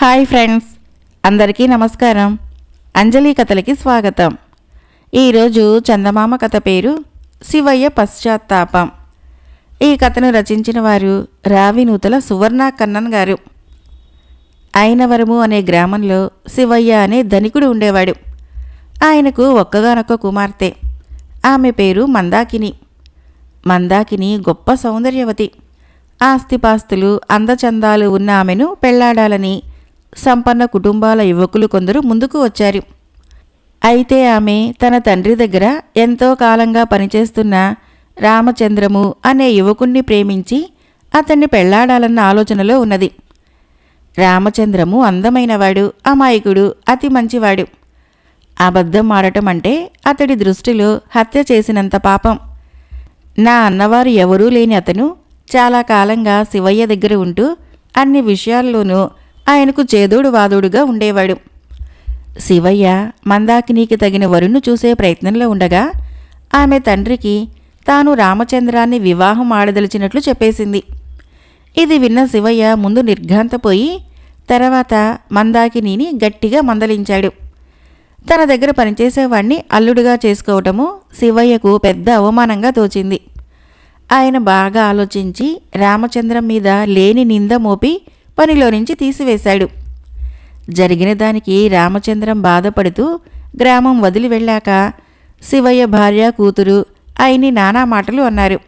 Hi friends అందరికీ నమస్కారం. అంజలి కథలకి స్వాగతం. ఈరోజు చందమామ కథ పేరు శివయ్య పశ్చాత్తాపం. ఈ కథను రచించిన వారు రావినూతల సువర్ణ కన్నన్ గారు. అయినవరము అనే గ్రామంలో శివయ్య అనే ధనికుడు ఉండేవాడు. ఆయనకు ఒక్కగానొక్క కుమార్తె. ఆమె పేరు మందాకిని. మందాకిని గొప్ప సౌందర్యవతి. ఆస్తిపాస్తులు అందచందాలు ఉన్న ఆమెను పెళ్ళాడాలని సంపన్న కుటుంబాల యువకులు కొందరు ముందుకు వచ్చారు. అయితే ఆమె తన తండ్రి దగ్గర ఎంతో కాలంగా పనిచేస్తున్న రామచంద్రము అనే యువకుణ్ణి ప్రేమించి అతన్ని పెళ్ళాడాలన్న ఆలోచనలో ఉన్నది. రామచంద్రము అందమైనవాడు అమాయకుడు అతి మంచివాడు. అబద్ధం ఆడటం అంటే అతడి దృష్టిలో హత్య చేసినంత పాపం. నా అన్నవారు ఎవరూ లేని అతను చాలా కాలంగా శివయ్య దగ్గర ఉంటూ అన్ని విషయాల్లోనూ ఆయనకు చేదోడు వాదోడుగా ఉండేవాడు. శివయ్య మందాకినీకి తగిన వరుణ్ణు చూసే ప్రయత్నంలో ఉండగా ఆమె తండ్రికి తాను రామచంద్రాన్ని వివాహం ఆడదలిచినట్లు చెప్పేసింది. ఇది విన్న శివయ్య ముందు నిర్ఘాంతపోయి తర్వాత మందాకినిని గట్టిగా మందలించాడు. తన దగ్గర పనిచేసేవాణ్ణి అల్లుడుగా చేసుకోవటము శివయ్యకు పెద్ద అవమానంగా తోచింది. ఆయన బాగా ఆలోచించి రామచంద్రం మీద లేని నింద మోపి పనిలో నుంచి తీసివేశాడు. జరిగిన దానికి రామచంద్రం బాధపడుతూ గ్రామం వదిలి వెళ్ళాక శివయ్య భార్య కూతురు ఆయన్ని నానా మాటలు అన్నారు.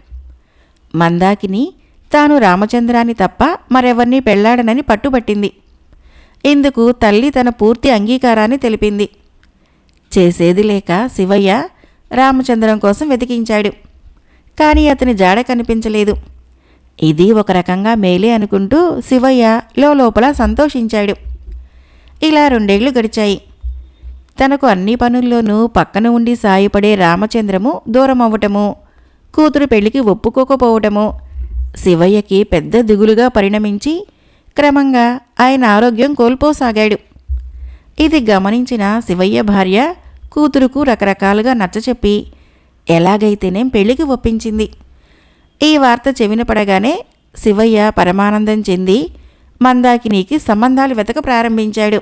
మందాకిని తాను రామచంద్రాన్ని తప్ప మరెవరినీ పెళ్ళాడనని పట్టుబట్టింది. ఇందుకు తల్లి తన పూర్తి అంగీకారాన్ని తెలిపింది. చేసేది లేక శివయ్య రామచంద్రం కోసం వెతికించాడు. కానీ అతని జాడ కనిపించలేదు. ఇది ఒక రకంగా మేలే అనుకుంటూ శివయ్య లోపల సంతోషించాడు. ఇలా రెండేళ్ళు గడిచాయి. తనకు అన్ని పనుల్లోనూ పక్కన ఉండి సాయపడే రామచంద్రము దూరం అవ్వటము కూతురు పెళ్ళికి ఒప్పుకోకపోవటము శివయ్యకి పెద్ద దిగులుగా పరిణమించి క్రమంగా ఆయన ఆరోగ్యం కోల్పోసాగాడు. ఇది గమనించిన శివయ్య భార్య కూతురుకు రకరకాలుగా నచ్చచెప్పి ఎలాగైతేనేం పెళ్ళికి ఒప్పించింది. ఈ వార్త చెవిన పడగానే శివయ్య పరమానందం చెంది మందాకినికి సంబంధాలు వెతక ప్రారంభించాడు.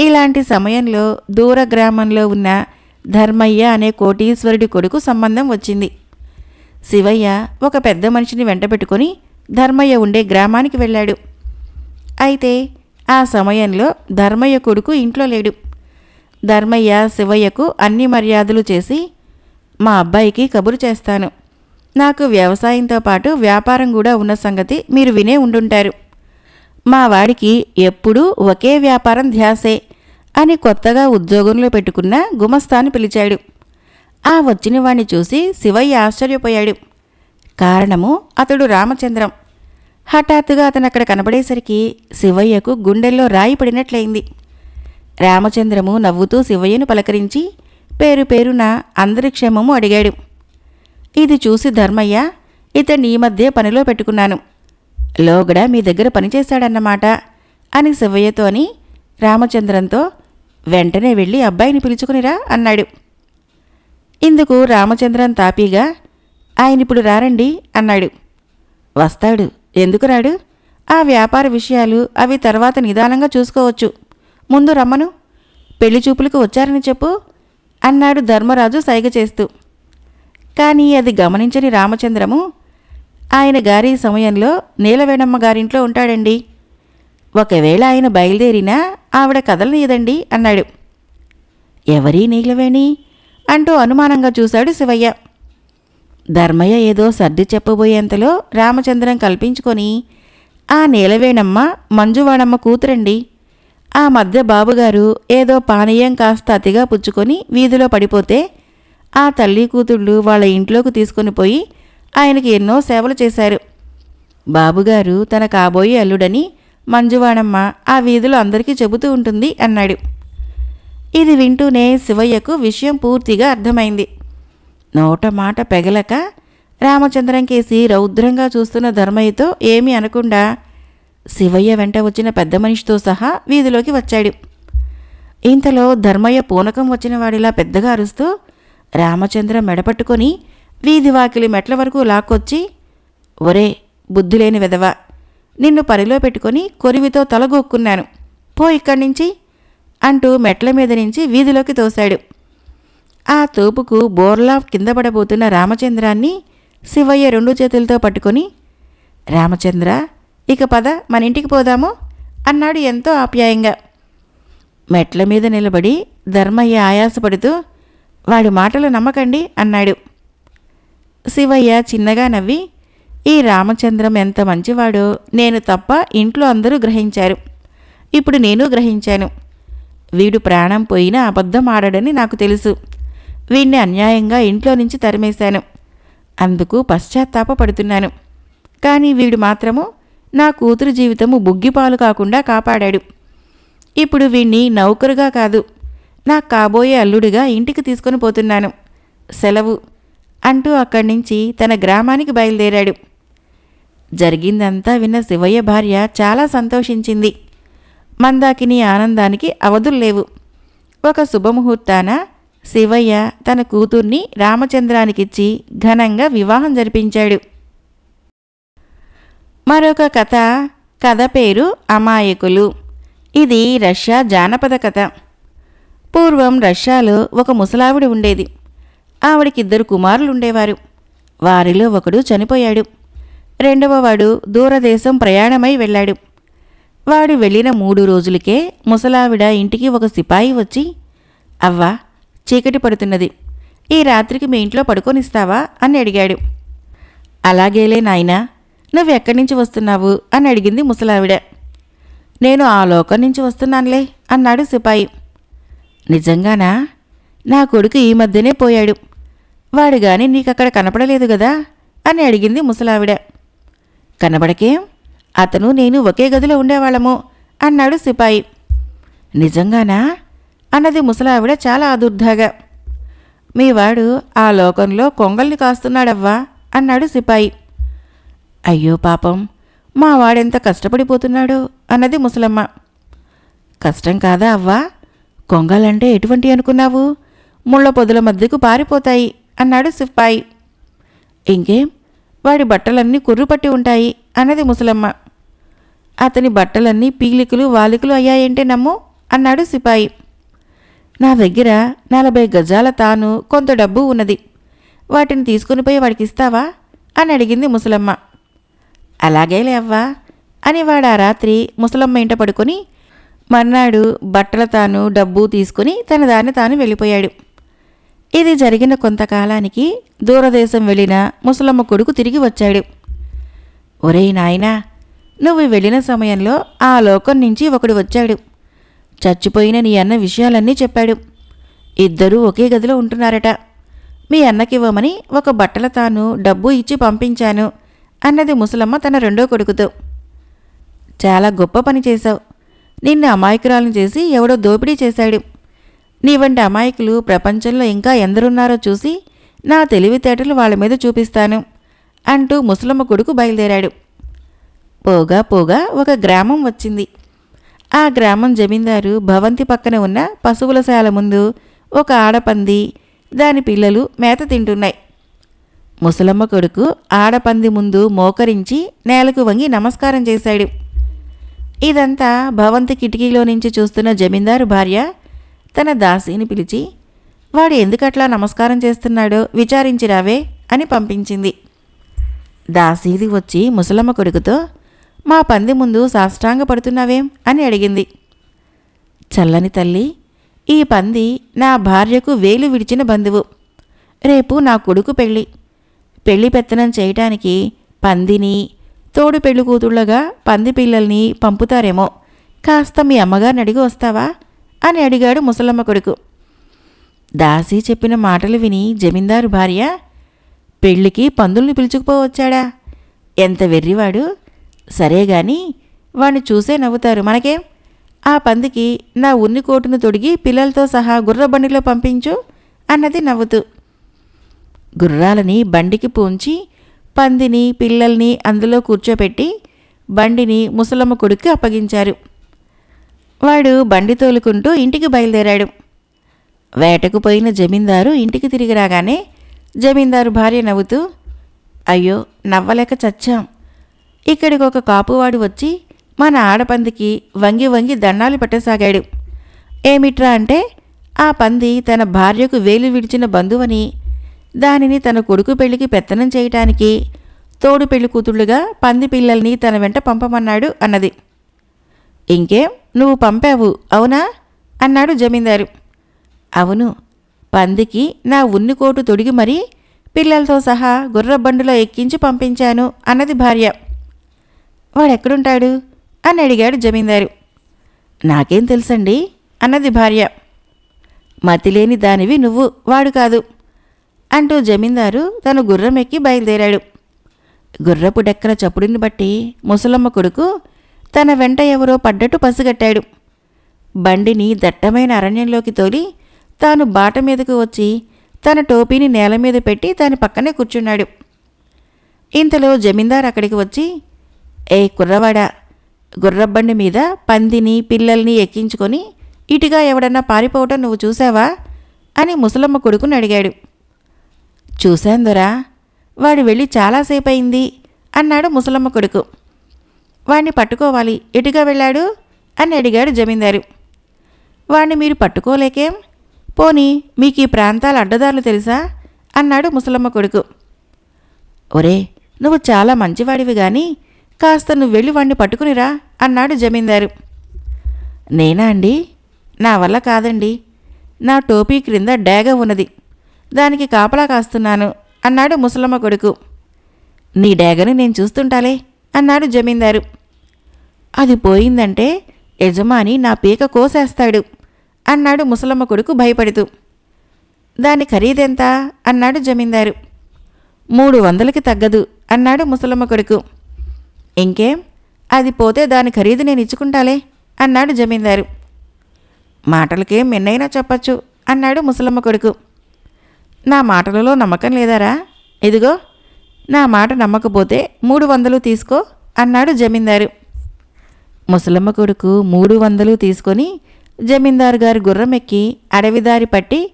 ఇలాంటి సమయంలో దూర గ్రామంలో ఉన్న ధర్మయ్య అనే కోటీశ్వరుడి కొడుకు సంబంధం వచ్చింది. శివయ్య ఒక పెద్ద మనిషిని వెంటబెట్టుకొని ధర్మయ్య ఉండే గ్రామానికి వెళ్ళాడు. అయితే ఆ సమయంలో ధర్మయ్య కొడుకు ఇంట్లో లేడు. ధర్మయ్య శివయ్యకు అన్ని మర్యాదలు చేసి మా అబ్బాయికి కబురు చేస్తాను. నాకు వ్యవసాయంతో పాటు వ్యాపారం కూడా ఉన్న సంగతి మీరు వినే ఉండుంటారు. మా వాడికి ఎప్పుడూ ఒకే వ్యాపారం ధ్యాసే అని కొత్తగా ఉద్యోగంలో పెట్టుకున్న గుమస్తాను పిలిచాడు. ఆ వచ్చిన వాణ్ణి చూసి శివయ్య ఆశ్చర్యపోయాడు. కారణము అతడు రామచంద్రం. హఠాత్తుగా అతను అక్కడ కనబడేసరికి శివయ్యకు గుండెల్లో రాయి పడినట్లయింది. రామచంద్రము నవ్వుతూ శివయ్యను పలకరించి పేరు పేరున అందరి క్షేమము అడిగాడు. ఇది చూసి ధర్మయ్య ఇతన్ని ఈ మధ్య పనిలో పెట్టుకున్నాను. లోగడ మీ దగ్గర పనిచేశాడన్నమాట అని శివయ్యతో అని రామచంద్రంతో వెంటనే వెళ్ళి అబ్బాయిని పిలుచుకునిరా అన్నాడు. ఇందుకు రామచంద్రన్ తాపీగా ఆయన ఇప్పుడు రారండి అన్నాడు. వస్తాడు. ఎందుకు రాడు? ఆ వ్యాపార విషయాలు అవి తర్వాత నిదానంగా చూసుకోవచ్చు. ముందు రమ్మను. పెళ్ళి చూపులకు వచ్చారని చెప్పు అన్నాడు ధర్మరాజు సైగ చేస్తూ. కానీ అది గమనించని రామచంద్రము ఆయన గారి సమయంలో నీలవేణమ్మ గారింట్లో ఉంటాడండి. ఒకవేళ ఆయన బయలుదేరినా ఆవిడ కదలనీయదండి అన్నాడు. ఎవరీ నీలవేణి? అంటూ అనుమానంగా చూశాడు శివయ్య. ధర్మయ్య ఏదో సర్ది చెప్పబోయేంతలో రామచంద్రం కల్పించుకొని ఆ నీలవేణమ్మ మంజువాణమ్మ కూతురండి. ఆ మధ్య బాబుగారు ఏదో పానీయం కాస్త అతిగా పుచ్చుకొని వీధిలో పడిపోతే ఆ తల్లి కూతుళ్ళు వాళ్ళ ఇంట్లోకి తీసుకొని పోయి ఆయనకి ఎన్నో సేవలు చేశారు. బాబుగారు తన కాబోయే అల్లుడని మంజువాణమ్మ ఆ వీధిలో అందరికీ చెబుతూ ఉంటుంది అన్నాడు. ఇది వింటూనే శివయ్యకు విషయం పూర్తిగా అర్థమైంది. నోట మాట పెగలక రామచంద్రం కేసి రౌద్రంగా చూస్తున్న ధర్మయ్యతో ఏమీ అనకుండా శివయ్య వెంట వచ్చిన పెద్ద మనిషితో సహా వీధిలోకి వచ్చాడు. ఇంతలో ధర్మయ్య పూనకం వచ్చిన వాడిలా పెద్దగా అరుస్తూ రామచంద్ర మెడపట్టుకొని వీధి వాకిలి మెట్ల వరకు లాక్కొచ్చి ఒరే బుద్ధిలేని లేని నిన్ను పరిలో పెట్టుకొని కొరివితో తలగొక్కున్నాను. పో ఇక్కడి నుంచి అంటూ మెట్ల మీద నుంచి వీధిలోకి తోశాడు. ఆ తోపుకు బోర్లా కింద పడబోతున్న రామచంద్రాన్ని శివయ్య రెండు చేతులతో పట్టుకొని రామచంద్ర ఇక పద మన ఇంటికి పోదాము అన్నాడు ఎంతో ఆప్యాయంగా. మెట్ల మీద నిలబడి ధర్మయ్య ఆయాసపడుతూ వాడి మాటలు నమ్మకండి అన్నాడు. శివయ్య చిన్నగా నవ్వి ఈ రామచంద్రం ఎంత మంచివాడో. నేను తప్ప ఇంట్లో అందరూ గ్రహించారు. ఇప్పుడు నేను గ్రహించాను. వీడు ప్రాణం పోయినా అబద్ధం ఆడడని నాకు తెలుసు. వీణ్ణి అన్యాయంగా ఇంట్లో నుంచి తరిమేశాను. అందుకు పశ్చాత్తాపపడుతున్నాను కానీ వీడు మాత్రము నా కూతురు జీవితము బుగ్గిపాలు కాకుండా కాపాడాడు. ఇప్పుడు వీణ్ణి నౌకరుగా కాదు నా కాబోయే అల్లుడిగా ఇంటికి తీసుకొని పోతున్నాను. సెలవు అంటూ అక్కడి నుంచి తన గ్రామానికి బయలుదేరాడు. జరిగిందంతా విన్న శివయ్య భార్య చాలా సంతోషించింది. మందాకిని ఆనందానికి అవధులు లేవు. ఒక శుభముహూర్తాన శివయ్య తన కూతుర్ని రామచంద్రానికిచ్చి ఘనంగా వివాహం జరిపించాడు. మరొక కథ కథ పేరు అమాయకులు. ఇది రష్యా జానపద కథ. పూర్వం రష్యాలో ఒక ముసలావిడ ఉండేది. ఆవిడకిద్దరు కుమారులు ఉండేవారు వారిలో ఒకడు చనిపోయాడు. రెండవ వాడు దూరదేశం ప్రయాణమై వెళ్ళాడు. వాడు వెళ్ళిన మూడు రోజులకే ముసలావిడ ఇంటికి ఒక సిపాయి వచ్చి అవ్వా చీకటి పడుతున్నది. ఈ రాత్రికి మీ ఇంట్లో పడుకొనిస్తావా? అని అడిగాడు. అలాగేలే నాయనా నువ్వెక్కడి నుంచి వస్తున్నావు? అని అడిగింది ముసలావిడ. నేను ఆ లోకం నుంచి వస్తున్నానులే అన్నాడు సిపాయి. నిజంగానా? నా కొడుకు ఈ మధ్యనే పోయాడు. వాడు గాని నీకక్కడ కనపడలేదు కదా అని అడిగింది ముసలావిడ. కనబడకేం? అతను నేను ఒకే గదిలో ఉండేవాళ్ళము అన్నాడు సిపాయి. నిజంగానా? అన్నది ముసలావిడ చాలా అదుర్ధాగా మీవాడు ఆ లోకంలో కొంగల్ని కాస్తున్నాడవ్వా? అన్నాడు సిపాయి. అయ్యో పాపం మా వాడెంత కష్టపడిపోతున్నాడో? అన్నది ముసలమ్మ. కష్టం కాదా అవ్వా? కొంగలంటే ఎటువంటి అనుకున్నావు? ముళ్ళ పొదల మధ్యకు పారిపోతాయి అన్నాడు సిపాయి ఇంకేం? వాడి బట్టలన్నీ కుర్రుపట్టి ఉంటాయి అన్నది ముసలమ్మ. అతని బట్టలన్నీ పీలికలు వాలికలు అయ్యాయంటే నమ్ము అన్నాడు సిపాయి నా దగ్గర నలభై గజాల తాను కొంత డబ్బు ఉన్నది. వాటిని తీసుకుని పోయి వాడికి ఇస్తావా? అని అడిగింది ముసలమ్మ. అలాగేలే అవ్వా అని వాడు ఆ రాత్రి ముసలమ్మ ఇంట పడుకొని మర్నాడు బట్టల తాను డబ్బు తీసుకుని తన దాన్ని తాను వెళ్ళిపోయాడు. ఇది జరిగిన కొంతకాలానికి దూరదేశం వెళ్ళిన ముసలమ్మ కొడుకు తిరిగి వచ్చాడు. ఒరేయ్ నాయనా నువ్వు వెళ్ళిన సమయంలో ఆ లోకం నుంచి ఒకడు వచ్చాడు. చచ్చిపోయిన నీ అన్న విషయాలన్నీ చెప్పాడు. ఇద్దరూ ఒకే గదిలో ఉంటున్నారట. మీ అన్నకివ్వమని ఒక బట్టల తాను డబ్బు ఇచ్చి పంపించాను అన్నది ముసలమ్మ తన రెండో కొడుకుతో. చాలా గొప్ప పని చేశావు. నిన్ను అమాయకురాలను చేసి ఎవడో దోపిడీ చేశాడు. నీ వంటి అమాయకులు ప్రపంచంలో ఇంకా ఎందరున్నారో చూసి నా తెలివితేటలు వాళ్ళ మీద చూపిస్తాను అంటూ ముసలమ్మ కొడుకు బయలుదేరాడు. పోగా పోగా ఒక గ్రామం వచ్చింది. ఆ గ్రామం జమీందారు భవంతి పక్కన ఉన్న పశువుల శాల ముందు ఒక ఆడపంది దాని పిల్లలు మేత తింటున్నాయి. ముసలమ్మ కొడుకు ఆడపంది ముందు మోకరించి నేలకు వంగి నమస్కారం చేశాడు. ఇదంతా భవంతి కిటికీలో నుంచి చూస్తున్న జమీందారు భార్య తన దాసీని పిలిచి వాడు ఎందుకట్లా నమస్కారం చేస్తున్నాడో విచారించిరావే అని పంపించింది. దాసీది వచ్చి ముసలమ్మ కొడుకుతో మా పంది ముందు సాష్టాంగ పడుతున్నావేం అని అడిగింది. చల్లని తల్లి ఈ పంది నా భార్యకు వేలు విడిచిన బంధువు. రేపు నా కొడుకు పెళ్ళి. పెళ్ళి పెత్తనం చేయటానికి పందిని తోడు పెళ్ళి కూతుళ్ళగా పంది పిల్లల్ని పంపుతారేమో. కాస్త మీ అమ్మగారిని అడిగి వస్తావా? అని అడిగాడు ముసలమ్మ కొడుకు. దాసి చెప్పిన మాటలు విని జమీందారు భార్య పెళ్ళికి పందుల్ని పిలుచుకుపోవచ్చాడా? ఎంత వెర్రివాడు. సరే గాని వాణ్ణి చూసే నవ్వుతారు మనకేం? ఆ పందికి నా ఉన్ని కోటును తొడిగి పిల్లలతో సహా గుర్ర బండిలో పంపించు అన్నది నవ్వుతూ. గుర్రాలని బండికి పూంచి పందిని పిల్లల్ని అందులో కూర్చోపెట్టి బండిని ముసలమ్మ కొడుక్కి అప్పగించారు. వాడు బండి తోలుకుంటూ ఇంటికి బయలుదేరాడు. వేటకు పోయిన జమీందారు ఇంటికి తిరిగి రాగానే జమీందారు భార్య నవ్వుతూ అయ్యో నవ్వలేక చచ్చాం. ఇక్కడికి ఒక కాపువాడు వచ్చి మన ఆడపందికి వంగి వంగి దండాలు పెట్టసాగాడు. ఏమిట్రా అంటే ఆ పంది తన భార్యకు వేలు విడిచిన బంధువని దానిని తన కొడుకు పెళ్ళికి పెత్తనం చేయటానికి తోడు పెళ్ళి కూతుళ్ళుగా పంది పిల్లల్ని తన వెంట పంపమన్నాడు అన్నది. ఇంకేం? నువ్వు పంపావు అవునా? అన్నాడు జమీందారు. అవును. పందికి నా ఉన్ని కోటు తొడిగి మరీ పిల్లలతో సహా గుర్రబండులో ఎక్కించి పంపించాను అన్నది భార్య. వాడెక్కడుంటాడు? అని అడిగాడు జమీందారు. నాకేం తెలుసండి? అన్నది భార్య. మతిలేని దానివి నువ్వు వాడు కాదు. అంటూ జమీందారు తను గుర్రం ఎక్కి బయలుదేరాడు. గుర్రపు డెక్కల చప్పుడిని బట్టి ముసలమ్మ కొడుకు తన వెంట ఎవరో పడ్డట్టు పసిగట్టాడు. బండిని దట్టమైన అరణ్యంలోకి తోలి తాను బాట మీదకు వచ్చి తన టోపీని నేల మీద పెట్టి దాని పక్కనే కూర్చున్నాడు. ఇంతలో జమీందార్ అక్కడికి వచ్చి ఏ కుర్రవాడా గుర్రబండి మీద పందిని పిల్లల్ని ఎక్కించుకొని ఇటుగా ఎవడన్నా పారిపోవటం నువ్వు చూసావా అని ముసలమ్మ కొడుకుని అడిగాడు. చూశాందురా వాడు వెళ్ళి చాలాసేపు అయింది అన్నాడు ముసలమ్మ కొడుకు. వాణ్ణి పట్టుకోవాలి ఎటుగా వెళ్ళాడు? అని అడిగాడు జమీందారు. వాణ్ణి మీరు పట్టుకోలేకేం? పోనీ మీకు ఈ ప్రాంతాల అడ్డదారులు తెలుసా? అన్నాడు ముసలమ్మ కొడుకు. ఒరే నువ్వు చాలా మంచివాడివి గాని కాస్త నువ్వు వెళ్ళి వాణ్ణి పట్టుకునిరా అన్నాడు జమీందారు. నేనా అండి? నా వల్ల కాదండి. నా టోపీ క్రింద డ్యాగ ఉన్నది. దానికి కాపలా కాస్తున్నాను అన్నాడు ముసలమ్మ కొడుకు. నీ డేగను నేను చూస్తుంటాలే అన్నాడు జమీందారు. అది పోయిందంటే యజమాని నా పీక కోసేస్తాడు అన్నాడు ముసలమ్మ కొడుకు భయపడుతూ. దాని ఖరీదెంత అన్నాడు జమీందారు. మూడు వందలకి తగ్గదు అన్నాడు ముసలమ్మ కొడుకు. ఇంకేం? అది పోతే దాని ఖరీదు నేను ఇచ్చుకుంటాలే అన్నాడు జమీందారు. మాటలకేం ఎన్నైనా చెప్పచ్చు అన్నాడు ముసలమ్మ కొడుకు. నా మాటలలో నమ్మకం లేదారా? ఇదిగో నా మాట నమ్మకపోతే మూడు వందలు తీసుకో అన్నాడు జమీందారు. ముసలమ్మ కొడుకు మూడు వందలు తీసుకొని జమీందారు గారి గుర్రం ఎక్కి అడవిదారి పట్టి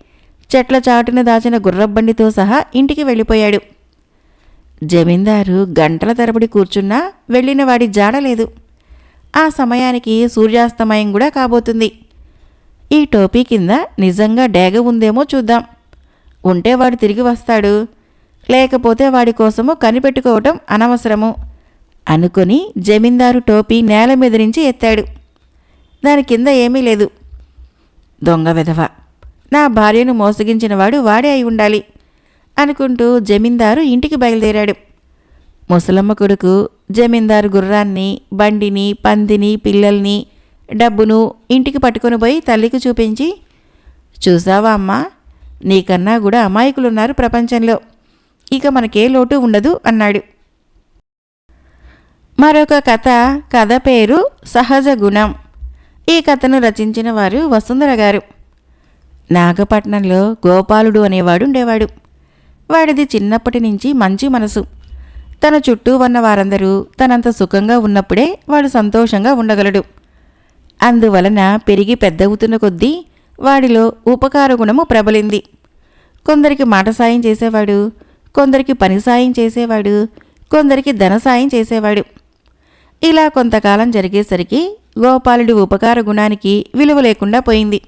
చెట్ల చాటున దాచిన గుర్రబండితో సహా ఇంటికి వెళ్ళిపోయాడు. జమీందారు గంటల తరబడి కూర్చున్నా వెళ్ళిన వాడి జాడలేదు ఆ సమయానికి సూర్యాస్తమయం కూడా కాబోతుంది. ఈ టోపీ కింద నిజంగా డేగ ఉందేమో చూద్దాం. ఉంటే వాడు తిరిగి వస్తాడు. లేకపోతే వాడి కోసము కనిపెట్టుకోవటం అనవసరము. అనుకొని జమీందారు టోపీ నేల మీద నుంచి ఎత్తాడు. దాని కింద ఏమీ లేదు. దొంగ విధవ నా భార్యను మోసగించినవాడు వాడే అయి ఉండాలి అనుకుంటూ జమీందారు ఇంటికి బయలుదేరాడు. ముసలమ్మ కొడుకు జమీందారు గుర్రాన్ని బండిని పందిని పిల్లల్ని డబ్బును ఇంటికి పట్టుకొని పోయి తల్లికి చూపించి చూసావా అమ్మా నీకన్నా కూడా అమాయకులున్నారు ప్రపంచంలో. ఇక మనకే లోటు ఉండదు అన్నాడు. మరొక కథ కథ పేరు సహజ గుణం. ఈ కథను రచించిన వారు వసుంధర గారు. నాగపట్నంలో గోపాలుడు అనేవాడు ఉండేవాడు. వాడిది చిన్నప్పటి నుంచి మంచి మనసు. తన చుట్టూ ఉన్న వారందరూ తనంత సుఖంగా ఉన్నప్పుడే వాడు సంతోషంగా ఉండగలడు. అందువలన పెరిగి పెద్దవుతున్న కొద్దీ వాడిలో ఉపకార గుణము ప్రబలింది. కొందరికి మాట సాయం చేసేవాడు కొందరికి పని సాయం చేసేవాడు కొందరికి ధన సాయం చేసేవాడు. ఇలా కొంతకాలం జరిగేసరికి గోపాలుడి ఉపకార గుణానికి విలువ లేకుండా పోయింది.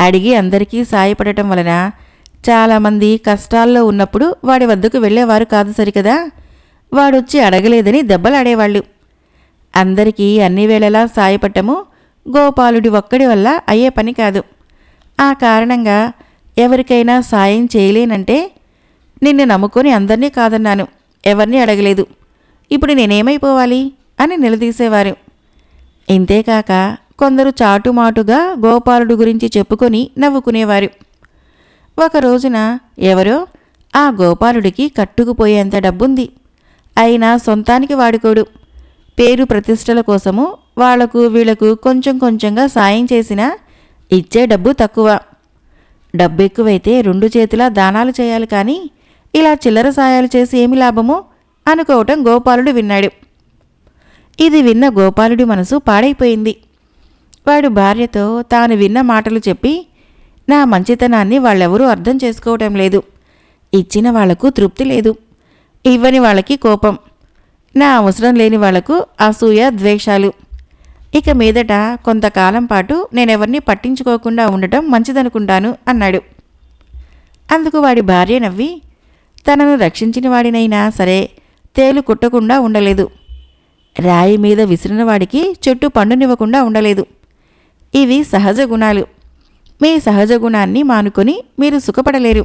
అడిగి అందరికీ సాయపడటం వలన చాలామంది కష్టాల్లో ఉన్నప్పుడు వాడి వద్దకు వెళ్ళేవారు కాదు సరికదా? వాడొచ్చి అడగలేదని దెబ్బలాడేవాళ్ళు. అందరికీ అన్ని వేళలా సాయపడటము గోపాలుడి ఒక్కడి వల్ల అయ్యే పని కాదు. ఆ కారణంగా ఎవరికైనా సాయం చేయలేనంటే నిన్ను నమ్ముకొని అందరినీ కాదన్నాను. ఎవరిని అడగలేదు. ఇప్పుడు నేనేమైపోవాలి? అని నిలదీసేవారు. ఇంతేకాక కొందరు చాటుమాటుగా గోపాలుడు గురించి చెప్పుకొని నవ్వుకునేవారు. ఒక రోజున ఎవరో ఆ గోపాలుడికి కట్టుకుపోయేంత డబ్బుంది. అయినా సొంతానికి వాడుకోడు. పేరు ప్రతిష్టల కోసము వాళ్ళకు వీళ్ళకు కొంచెం కొంచెంగా సాయం చేసినా ఇచ్చే డబ్బు తక్కువ. డబ్బు ఎక్కువైతే రెండు చేతుల దానాలు చేయాలి కానీ ఇలా చిల్లర సాయాలు చేసి ఏమి లాభమో? అనుకోవటం గోపాలుడు విన్నాడు. ఇది విన్న గోపాలుడి మనసు పాడైపోయింది. వాడు భార్యతో తాను విన్న మాటలు చెప్పి నా మంచితనాన్ని వాళ్ళెవరూ అర్థం చేసుకోవటం లేదు. ఇచ్చిన వాళ్ళకు తృప్తి లేదు. ఇవ్వని వాళ్ళకి కోపం. నా అవసరం లేని వాళ్ళకు అసూయ ద్వేషాలు. ఇక మీదట కొంతకాలం పాటు నేనెవరిని పట్టించుకోకుండా ఉండటం మంచిదనుకుంటాను అన్నాడు. అందుకు వాడి భార్య నవ్వి తనను రక్షించిన వాడినైనా సరే తేలు కుట్టకుండా ఉండలేదు. రాయి మీద విసిరిన వాడికి చెట్టు పండునివ్వకుండా ఉండలేదు. ఇవి సహజ గుణాలు. మీ సహజ గుణాన్ని మానుకొని మీరు సుఖపడలేరు.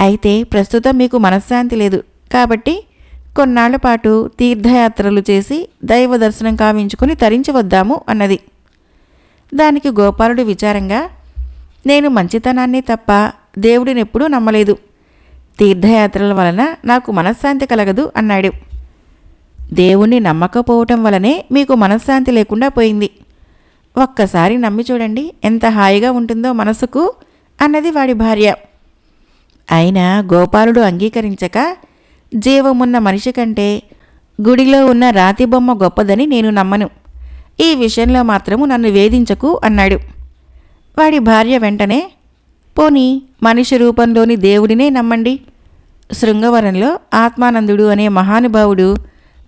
అయితే ప్రస్తుతం మీకు మనశ్శాంతి లేదు కాబట్టి కొన్నాళ్ళ పాటు తీర్థయాత్రలు చేసి దైవ దర్శనం కావించుకుని తరించి వద్దాము అన్నది. దానికి గోపాలుడు విచారంగా నేను మంచితనాన్ని తప్ప దేవుడినెప్పుడూ నమ్మలేదు. తీర్థయాత్రల వలన నాకు మనశ్శాంతి కలగదు అన్నాడు. దేవుణ్ణి నమ్మకపోవటం వలనే మీకు మనశ్శాంతి లేకుండా పోయింది. ఒక్కసారి నమ్మి చూడండి ఎంత హాయిగా ఉంటుందో మనసుకు అన్నది వాడి భార్య. అయినా గోపాలుడు అంగీకరించక జీవమున్న మనిషి కంటే గుడిలో ఉన్న రాతి బొమ్మ గొప్పదని నేను నమ్మను. ఈ విషయంలో మాత్రము నన్ను వేధించకు అన్నాడు. వాడి భార్య వెంటనే పోనీ మనిషి రూపంలోని దేవుడినే నమ్మండి. శృంగవరంలో ఆత్మానందుడు అనే మహానుభావుడు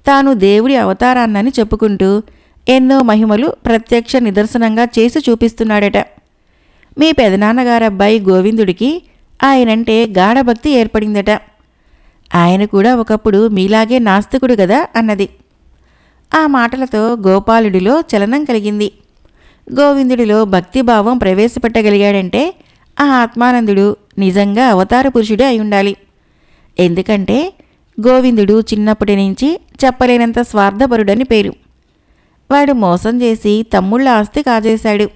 తాను దేవుడి అవతారాన్నని చెప్పుకుంటూ ఎన్నో మహిమలు ప్రత్యక్ష నిదర్శనంగా చేసి చూపిస్తున్నాడట. మీ పెదనాన్నగారబ్బాయి గోవిందుడికి ఆయనంటే గాఢభక్తి ఏర్పడిందట. ఆయన కూడా ఒకప్పుడు మీలాగే నాస్తికుడు కదా అన్నది. ఆ మాటలతో గోపాలుడిలో చలనం కలిగింది. గోవిందుడిలో భక్తిభావం ప్రవేశపెట్టగలిగాడంటే ఆ ఆత్మానందుడు నిజంగా అవతార పురుషుడే అయి ఉండాలి ఎందుకంటే గోవిందుడు చిన్నప్పటి నుంచి చెప్పలేనంత స్వార్థపరుడని పేరు. వాడు మోసం చేసి తమ్ముళ్ళ ఆస్తి కాజేశాడు.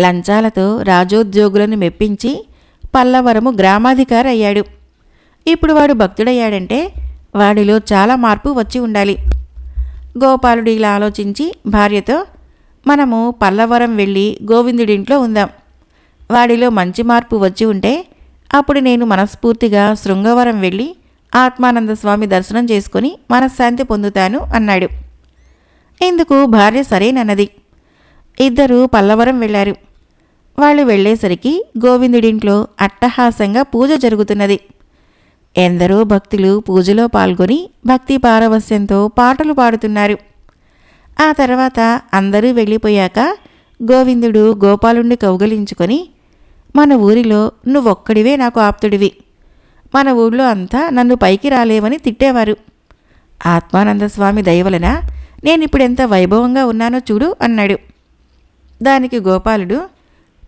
లంచాలతో రాజోద్యోగులను మెప్పించి పల్లవరము గ్రామాధికారి అయ్యాడు. ఇప్పుడు వాడు భక్తుడయ్యాడంటే వాడిలో చాలా మార్పు వచ్చి ఉండాలి. గోపాలుడు ఇలా ఆలోచించి భార్యతో మనము పల్లవరం వెళ్ళి గోవిందుడింట్లో ఉందాం. వాడిలో మంచి మార్పు వచ్చి ఉంటే అప్పుడు నేను మనస్ఫూర్తిగా శృంగవరం వెళ్ళి ఆత్మానంద స్వామి దర్శనం చేసుకుని మనశ్శాంతి పొందుతాను అన్నాడు. ఇందుకు భార్య సరేనన్నది. ఇద్దరూ పల్లవరం వెళ్ళారు. వాళ్ళు వెళ్ళేసరికి గోవిందుడింట్లో అట్టహాసంగా పూజ జరుగుతున్నది. ఎందరో భక్తులు పూజలో పాల్గొని భక్తి పారవస్యంతో పాటలు పాడుతున్నారు. ఆ తర్వాత అందరూ వెళ్ళిపోయాక గోవిందుడు గోపాలుణ్ణి కౌగలించుకొని మన ఊరిలో నువ్వొక్కడివే నాకు ఆప్తుడివి. మన ఊళ్ళో అంతా నన్ను పైకి రాలేవని తిట్టేవారు. ఆత్మానంద స్వామి దయవలన నేనిప్పుడెంత వైభవంగా ఉన్నానో చూడు అన్నాడు. దానికి గోపాలుడు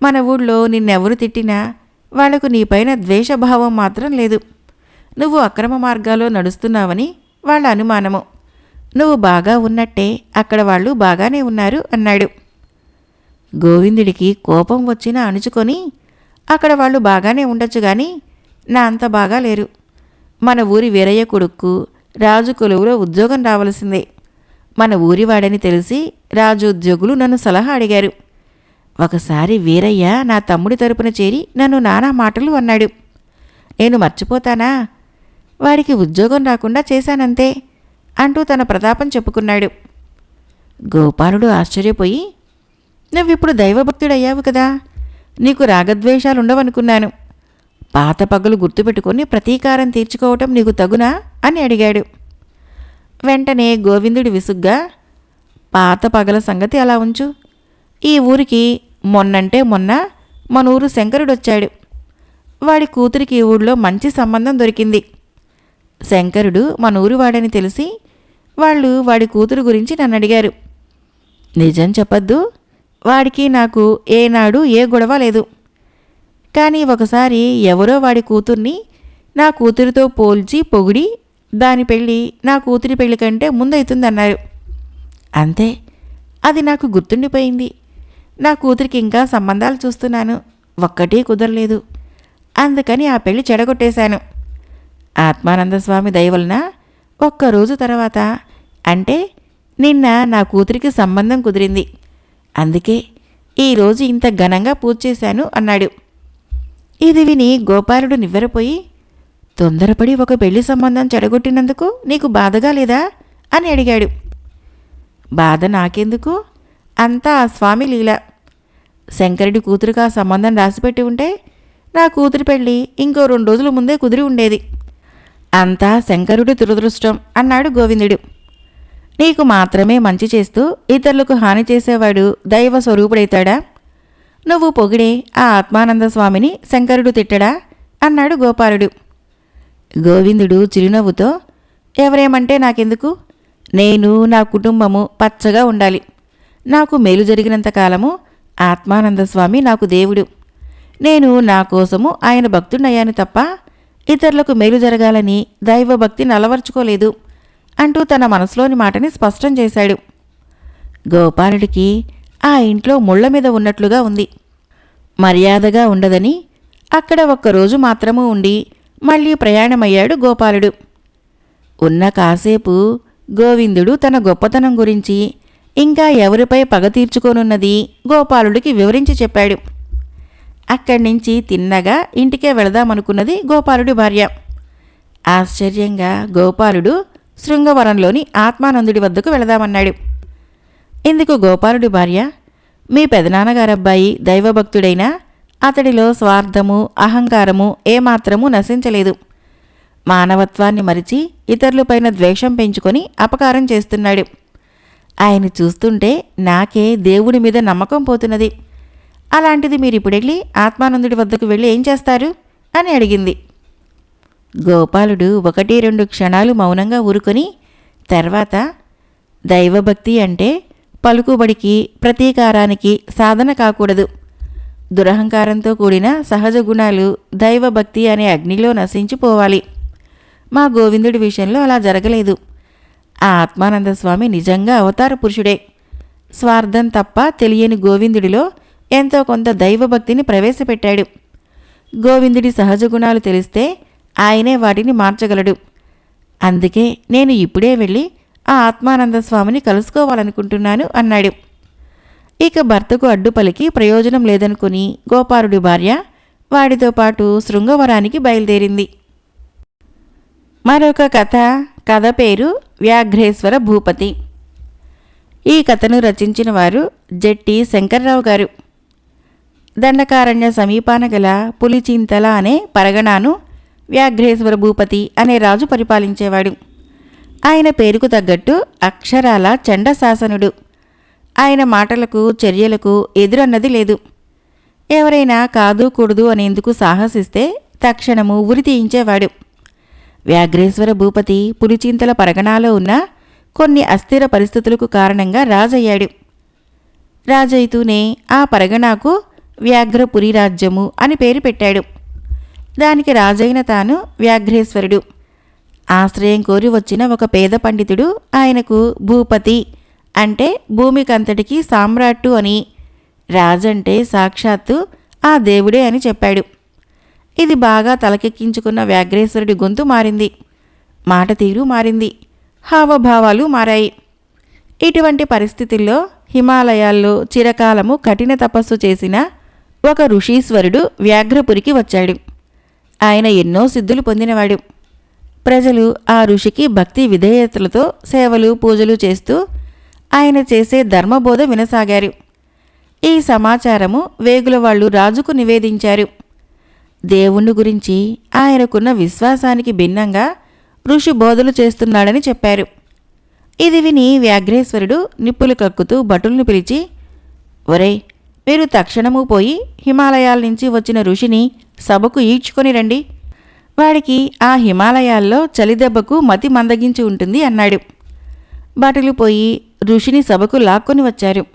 మన ఊళ్ళో నిన్నెవరు తిట్టినా వాళ్ళకు నీపైన ద్వేషభావం మాత్రం లేదు. నువ్వు అక్రమ మార్గాల్లో నడుస్తున్నావని వాళ్ళ అనుమానము. నువ్వు బాగా ఉన్నట్టే అక్కడ వాళ్ళు బాగానే ఉన్నారు అన్నాడు. గోవిందుడికి కోపం వచ్చినా అణుచుకొని అక్కడ వాళ్ళు బాగానే ఉండొచ్చు కానీ నా అంత బాగా లేరు. మన ఊరి వీరయ్య కొడుక్కు రాజు కొలువులో ఉద్యోగం రావలసిందే. మన ఊరివాడని తెలిసి రాజు ఉద్యోగులు నన్ను సలహా అడిగారు. ఒకసారి వీరయ్య నా తమ్ముడి తరపున చేరి నన్ను నానా మాటలు అన్నాడు. నేను మర్చిపోతానా? వాడికి ఉద్యోగం రాకుండా చేశానంతే అంటూ తన ప్రతాపం చెప్పుకున్నాడు. గోపాలుడు ఆశ్చర్యపోయి నువ్విప్పుడు దైవభక్తుడయ్యావు కదా. నీకు రాగద్వేషాలుండవనుకున్నాను. పాత పగలు గుర్తుపెట్టుకొని ప్రతీకారం తీర్చుకోవటం నీకు తగునా? అని అడిగాడు. వెంటనే గోవిందుడు విసుగ్గా పాత పగల సంగతి అలా ఉంచు. ఈ ఊరికి మొన్నంటే మొన్న మన ఊరు శంకరుడొచ్చాడు. వాడి కూతురికి ఈ ఊళ్ళో మంచి సంబంధం దొరికింది. శంకరుడు మన ఊరు వాడని తెలిసి వాళ్ళు వాడి కూతురు గురించి నన్ను అడిగారు నిజం చెప్పద్దు వాడికి నాకు ఏనాడు ఏ గొడవ లేదు. కానీ ఒకసారి ఎవరో వాడి కూతుర్ని నా కూతురితో పోల్చి పొగిడి దాని పెళ్ళి నా కూతురి పెళ్ళి కంటే ముందవుతుందన్నారు అంతే అది నాకు గుర్తుండిపోయింది. నా కూతురికి ఇంకా సంబంధాలు చూస్తున్నాను ఒక్కటీ కుదరలేదు. అందుకని ఆ పెళ్ళి చెడగొట్టేశాను. ఆత్మానంద స్వామి దయవలన ఒక్కరోజు తర్వాత అంటే నిన్న నా కూతురికి సంబంధం కుదిరింది. అందుకే ఈరోజు ఇంత ఘనంగా పూజ చేశాను అన్నాడు. ఇది విని గోపాలుడు నివ్వెరపోయి తొందరపడి ఒక పెళ్ళి సంబంధం చెడగొట్టినందుకు నీకు బాధగా లేదా? అని అడిగాడు. బాధ నాకెందుకు? అంతా ఆ స్వామి లీల. శంకరుడి కూతురుగా ఆ సంబంధం రాసిపెట్టి ఉంటే నా కూతురి పెళ్ళి ఇంకో రెండు రోజుల ముందే కుదిరి ఉండేది. అంతా శంకరుడి దురదృష్టం అన్నాడు గోవిందుడు. నీకు మాత్రమే మంచి చేస్తూ ఇతరులకు హాని చేసేవాడు దైవ స్వరూపుడైతాడా? నువ్వు పొగిడే ఆ ఆత్మానంద స్వామిని శంకరుడు తిట్టడా? అన్నాడు గోపాలుడు. గోవిందుడు చిరునవ్వుతో ఎవరేమంటే నాకెందుకు? నేను నా కుటుంబము పచ్చగా ఉండాలి. నాకు మేలు జరిగినంత కాలము ఆత్మానంద స్వామి నాకు దేవుడు. నేను నా కోసము ఆయన భక్తుడయ్యాను తప్ప ఇతరులకు మేలు జరగాలని దైవభక్తి నలవర్చుకోలేదు అంటూ తన మనసులోని మాటని స్పష్టం చేశాడు. గోపాలుడికి ఆ ఇంట్లో ముళ్ళ మీద ఉన్నట్లుగా ఉంది. మర్యాదగా ఉండదని అక్కడ ఒక్కరోజు మాత్రము ఉండి మళ్ళీ ప్రయాణమయ్యాడు గోపాలుడు. ఉన్న కాసేపు గోవిందుడు తన గొప్పతనం గురించి ఇంకా ఎవరిపై పగ తీర్చుకోనున్నది గోపాలుడికి వివరించి చెప్పాడు. అక్కడి నుంచి తిన్నగా ఇంటికే వెళదామనుకున్నది గోపాలుడి భార్య. ఆశ్చర్యంగా గోపాలుడు శృంగవరంలోని ఆత్మానందుడి వద్దకు వెళదామన్నాడు. ఇందుకు గోపాలుడి భార్య? మీ పెదనాన్నగారబ్బాయి దైవభక్తుడైనా అతడిలో స్వార్థము అహంకారము ఏమాత్రమూ నశించలేదు. మానవత్వాన్ని మరిచి ఇతరులపైన ద్వేషం పెంచుకొని అపకారం చేస్తున్నాడు. ఆయన చూస్తుంటే నాకే దేవుడి మీద నమ్మకం పోతున్నది. అలాంటిది మీరు ఇప్పుడెళ్ళి ఆత్మానందుడి వద్దకు వెళ్ళి ఏం చేస్తారు? అని అడిగింది. గోపాలుడు ఒకటి రెండు క్షణాలు మౌనంగా ఊరుకొని తర్వాత దైవభక్తి అంటే పలుకుబడికి ప్రతీకారానికి సాధన కాకూడదు. దురహంకారంతో కూడిన సహజ గుణాలు దైవభక్తి అనే అగ్నిలో నశించిపోవాలి. మా గోవిందుడి విషయంలో అలా జరగలేదు. ఆ ఆత్మానంద స్వామి నిజంగా అవతార పురుషుడే. స్వార్థం తప్ప తెలియని గోవిందుడిలో ఎంతో కొంత దైవభక్తిని ప్రవేశపెట్టాడు. గోవిందుడి సహజ గుణాలు తెలిస్తే ఆయనే వాటిని మార్చగలడు. అందుకే నేను ఇప్పుడే వెళ్ళి ఆ ఆత్మానంద స్వామిని కలుసుకోవాలనుకుంటున్నాను అన్నాడు. ఇక భర్తకు అడ్డు పలికి ప్రయోజనం లేదనుకుని గోపారుడి భార్య వాడితో పాటు శృంగవరానికి బయలుదేరింది. మరొక కథ కథ పేరు వ్యాఘ్రేశ్వర భూపతి. ఈ కథను రచించిన వారు జట్టి శంకర్రావు గారు. దండకారణ్య సమీపాన గల పులిచింతల అనే పరగణాను వ్యాఘ్రేశ్వర భూపతి అనే రాజు పరిపాలించేవాడు. ఆయన పేరుకు తగ్గట్టు అక్షరాల చండశాసనుడు. ఆయన మాటలకు చర్యలకు ఎదురన్నది లేదు. ఎవరైనా కాదు కూడదు అనేందుకు సాహసిస్తే తక్షణము ఉరి తీయించేవాడు. వ్యాఘ్రేశ్వర భూపతి పులిచింతల పరగణాలో ఉన్న కొన్ని అస్థిర పరిస్థితులకు కారణంగా రాజయ్యాడు. రాజైతూనే ఆ పరగణాకు వ్యాఘ్రపురి రాజ్యము అని పేరు పెట్టాడు. దానికి రాజైన తాను వ్యాఘ్రేశ్వరుడు. ఆశ్రయం కోరి వచ్చిన ఒక పేద పండితుడు ఆయనకు భూపతి అంటే భూమికంతటికి సామ్రాట్టు అని. రాజంటే సాక్షాత్తు ఆ దేవుడే అని చెప్పాడు. ఇది బాగా తలకెక్కించుకున్న వ్యాఘ్రేశ్వరుడి గొంతు మారింది. మాట తీరు మారింది. హావభావాలు మారాయి. ఇటువంటి పరిస్థితుల్లో హిమాలయాల్లో చిరకాలము కఠిన తపస్సు చేసిన ఒక ఋషీశ్వరుడు వ్యాఘ్రపురికి వచ్చాడు. ఆయన ఎన్నో సిద్ధులు పొందినవాడు. ప్రజలు ఆ ఋషికి భక్తి విధేయతలతో సేవలు పూజలు చేస్తూ ఆయన చేసే ధర్మబోధ వినసాగారు. ఈ సమాచారము వేగుల వాళ్ళు రాజుకు నివేదించారు. దేవుణ్ణి గురించి ఆయనకున్న విశ్వాసానికి భిన్నంగా ఋషి బోధలు చేస్తున్నాడని చెప్పారు. ఇది విని వ్యాఘ్రేశ్వరుడు నిప్పులు కక్కుతూ భటుల్ని పిలిచి ఒరే మీరు తక్షణము పోయి హిమాలయాల నుంచి వచ్చిన ఋషిని సభకు ఈడ్చుకొని రండి. వాడికి ఆ హిమాలయాల్లో చలిదెబ్బకు మతి మందగించి ఉంటుంది అన్నాడు. బటులు పోయి ఋషిని సభకు లాక్కొని వచ్చారు.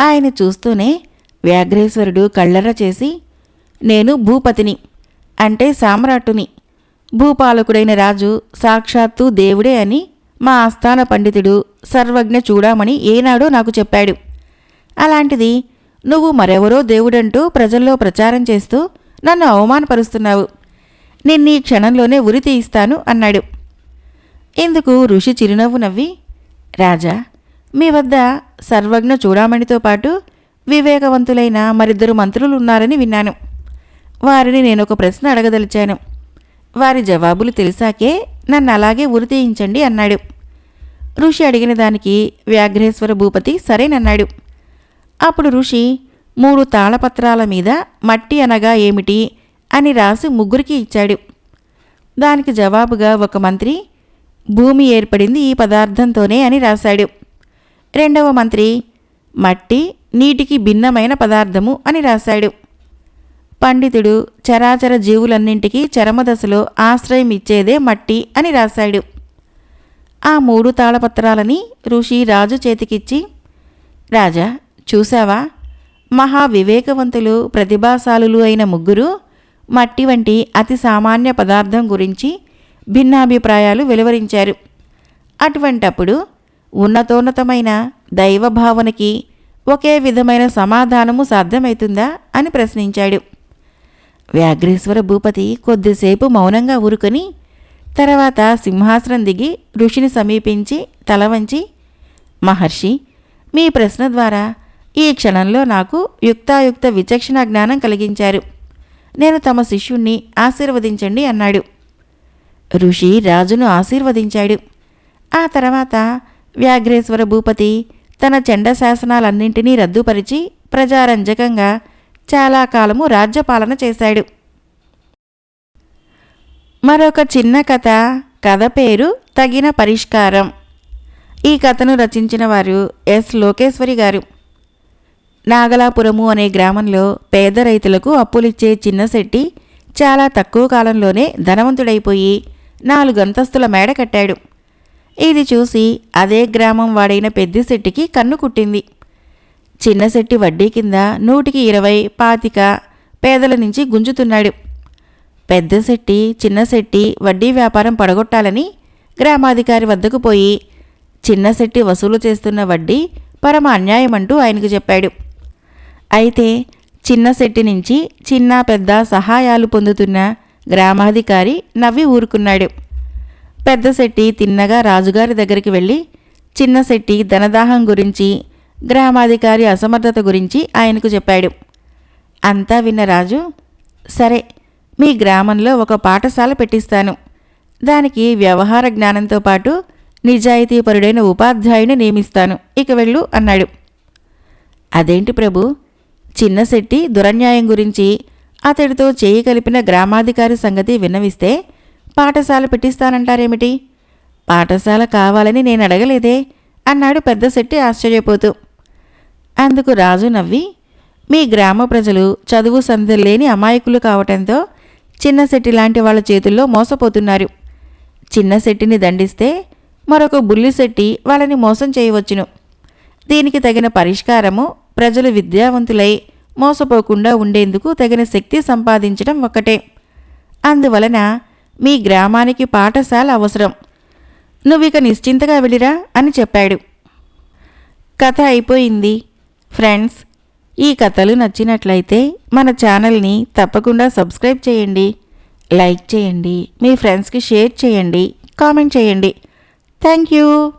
ఆయన చూస్తూనే వ్యాఘ్రేశ్వరుడు కళ్ళర చేసి నేను భూపతిని అంటే సామ్రాట్టుని. భూపాలకుడైన రాజు సాక్షాత్తు దేవుడే అని మా ఆస్థాన పండితుడు సర్వజ్ఞ చూడామని ఏనాడో నాకు చెప్పాడు. అలాంటిది నువ్వు మరెవరో దేవుడంటూ ప్రజల్లో ప్రచారం చేస్తూ నన్ను అవమానపరుస్తున్నావు. నిన్నీ క్షణంలోనే ఉరి తీయిస్తాను అన్నాడు. ఇందుకు ఋషి చిరునవ్వు నవ్వి రాజా మీ వద్ద సర్వజ్ఞ చూడామణితో పాటు వివేకవంతులైన మరిద్దరు మంత్రులు ఉన్నారని విన్నాను. వారిని నేను ఒక ప్రశ్న అడగదలిచాను. వారి జవాబులు తెలిసాకే నన్ను అలాగే ఉరి తీయించండి అన్నాడు. ఋషి అడిగిన దానికి వ్యాఘ్రేశ్వర భూపతి సరేనన్నాడు. అప్పుడు ఋషి మూడు తాళపత్రాల మీద మట్టి అనగా ఏమిటి? అని రాసి ముగ్గురికి ఇచ్చాడు. దానికి జవాబుగా ఒక మంత్రి భూమి ఏర్పడింది ఈ పదార్థంతోనే అని రాశాడు. రెండవ మంత్రి మట్టి నీటికి భిన్నమైన పదార్థము అని రాశాడు. పండితుడు చరాచర జీవులన్నింటికీ చరమదశలో ఆశ్రయం ఇచ్చేదే మట్టి అని రాశాడు. ఆ మూడు తాళపత్రాలని ఋషి రాజు చేతికిచ్చి రాజా చూశావా? మహా వివేకవంతులు ప్రతిభాశాలులు అయిన ముగ్గురు మట్టి వంటి అతి సామాన్య పదార్థం గురించి భిన్నాభిప్రాయాలు వెలువరించారు. అటువంటప్పుడు ఉన్నతోన్నతమైన దైవభావనకి ఒకే విధమైన సమాధానము సాధ్యమవుతుందా అని ప్రశ్నించాడు. వ్యాఘ్రేశ్వర భూపతి కొద్దిసేపు మౌనంగా ఊరుకొని తర్వాత సింహాసనం దిగి ఋషిని సమీపించి తల వంచి మహర్షి మీ ప్రశ్న ద్వారా ఈ క్షణంలో నాకు యుక్తాయుక్త విచక్షణ జ్ఞానం కలిగించారు. నేను తమ శిష్యుణ్ణి ఆశీర్వదించండి అన్నాడు. ఋషి రాజును ఆశీర్వదించాడు. ఆ తర్వాత వ్యాఘ్రేశ్వర భూపతి తన చెండ శాసనాలన్నింటినీ రద్దుపరిచి ప్రజారంజకంగా చాలా కాలము రాజ్యపాలన చేశాడు. మరొక చిన్న కథ కథ పేరు తగిన పరిష్కారం. ఈ కథను రచించిన వారు ఎస్ లోకేశ్వరి గారు. నాగలాపురము అనే గ్రామంలో పేద రైతులకు అప్పులిచ్చే చిన్నశెట్టి చాలా తక్కువ కాలంలోనే ధనవంతుడైపోయి నాలుగంతస్తుల మేడ కట్టాడు. ఇది చూసి అదే గ్రామం వాడైన పెద్దిశెట్టికి కన్ను కుట్టింది. చిన్నశెట్టి వడ్డీ కింద నూటికి ఇరవై పాతిక పేదల నుంచి గుంజుతున్నాడు. పెద్దశెట్టి చిన్నశెట్టి వడ్డీ వ్యాపారం పడగొట్టాలని గ్రామాధికారి వద్దకు పోయి చిన్నశెట్టి వసూలు చేస్తున్న వడ్డీ పరమ అన్యాయమంటూ ఆయనకు చెప్పాడు. అయితే చిన్నశెట్టి నుంచి చిన్న పెద్ద సహాయాలు పొందుతున్న గ్రామాధికారి నవ్వి ఊరుకున్నాడు. పెద్దశెట్టి తిన్నగా రాజుగారి దగ్గరికి వెళ్ళి చిన్నశెట్టి ధనదాహం గురించి గ్రామాధికారి అసమర్థత గురించి ఆయనకు చెప్పాడు. అంతా విన్న రాజు సరే మీ గ్రామంలో ఒక పాఠశాల పెట్టిస్తాను. దానికి వ్యవహార జ్ఞానంతో పాటు నిజాయితీపరుడైన ఉపాధ్యాయుని నియమిస్తాను. ఇక వెళ్ళు అన్నాడు. అదేంటి ప్రభు? చిన్నశెట్టి దురన్యాయం గురించి అతడితో చేయి కలిపిన గ్రామాధికారి సంగతి విన్నవిస్తే పాఠశాల పెట్టిస్తానంటారేమిటి? పాఠశాల కావాలని నేను అడగలేదే అన్నాడు పెద్ద శెట్టి ఆశ్చర్యపోతూ. అందుకు రాజు నవ్వి మీ గ్రామ ప్రజలు చదువు సందర్లేని అమాయకులు కావటంతో చిన్నశెట్టి లాంటి వాళ్ళ చేతుల్లో మోసపోతున్నారు. చిన్నశెట్టిని దండిస్తే మరొక బుల్లిశెట్టి వాళ్ళని మోసం చేయవచ్చును. దీనికి తగిన పరిష్కారము ప్రజలు విద్యావంతులై మోసపోకుండా ఉండేందుకు తగిన శక్తి సంపాదించడం ఒక్కటే. అందువలన మీ గ్రామానికి పాఠశాల అవసరం. నువ్విక నిశ్చింతగా వెళ్ళిరా అని చెప్పాడు. కథ అయిపోయింది. ఫ్రెండ్స్ ఈ కథలు నచ్చినట్లయితే మన ఛానల్ని తప్పకుండా సబ్స్క్రైబ్ చేయండి. లైక్ చేయండి. మీ ఫ్రెండ్స్కి షేర్ చేయండి. కామెంట్ చేయండి. Thank you.